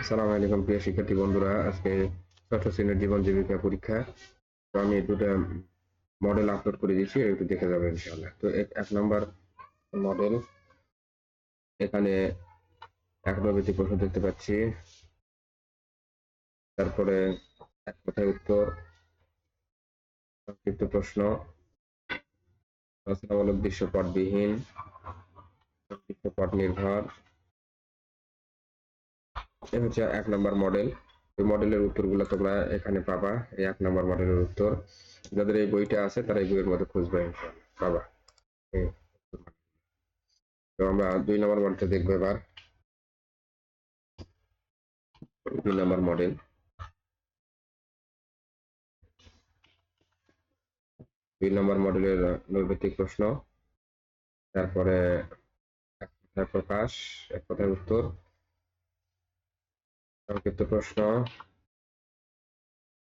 আসসালামু আলাইকুম, প্রিয় শিক্ষার্থী বন্ধুরা। আজকে ষষ্ঠ শ্রেণির জীবন জীবিকা পরীক্ষা। তো আমি দুটা মডেল আপলোড করে দিয়েছি, একটু দেখে যাবেন ইনশাআল্লাহ। তো এক এক নম্বর মডেল এখানে এক নবীতি প্রশ্ন দেখতে পাচ্ছি। তারপরে এক কথায় উত্তর। সংক্ষিপ্ত প্রশ্ন। রচনামূলক দৃশ্যপটবিহীন। সংক্ষিপ্ত নির্ভর। এই হচ্ছে এক নম্বর মডেল এই মডেলের উত্তরগুলো তোমরা এখানে পাবা। এই এক নম্বর মডেলের উত্তর। যাদের এই বইটা আছে, তারা এই বইয়ের মধ্যে খুঁজবে পাবা। তো আমরা দুই নম্বর মডেলটা দেখব এবার। দুই নম্বর মডেল দুই নম্বর মডেলের নৈর্ব্যক্তিক প্রশ্ন। তারপরে প্রকাশ, এক কথায় উত্তর। সংক্ষিপ্ত প্রশ্ন।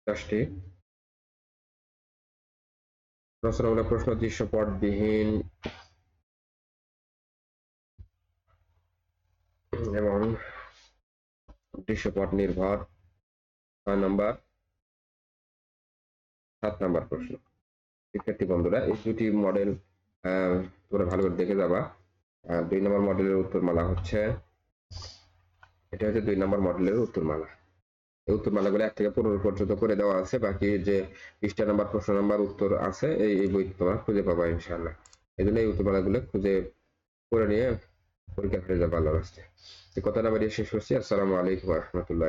দশটি। রচনামূলক প্রশ্ন, দৃশ্যপটবিহীন। এবং দৃশ্যপট নির্ভর। ছয় নম্বর। সাত নম্বর প্রশ্ন। শিক্ষার্থী বন্ধুরা, এই দুটি মডেল তোমরা ভালো করে দেখে যাবা। দুই নম্বর মডেলের উত্তরমালা হচ্ছে এটা হচ্ছে দুই নম্বর মডেলের উত্তরমালা। এই উত্তরমালাগুলো এক থেকে পনেরো পর্যন্ত করে দেওয়া আছে, বাকি যে পৃষ্ঠা নাম্বার, প্রশ্ন নাম্বার, উত্তর আছে, এই এই বই তোমার খুঁজে পাবা ইনশাল্লাহ এই জন্য এই উত্তরমালাগুলো খুঁজে করে নিয়ে পরীক্ষা করে যাব আল্লাহর রাস্তায় কথা কথাটা বাড়িয়ে শেষ করছি। আসসালামু আলাইকুম রহমতুল্লাহ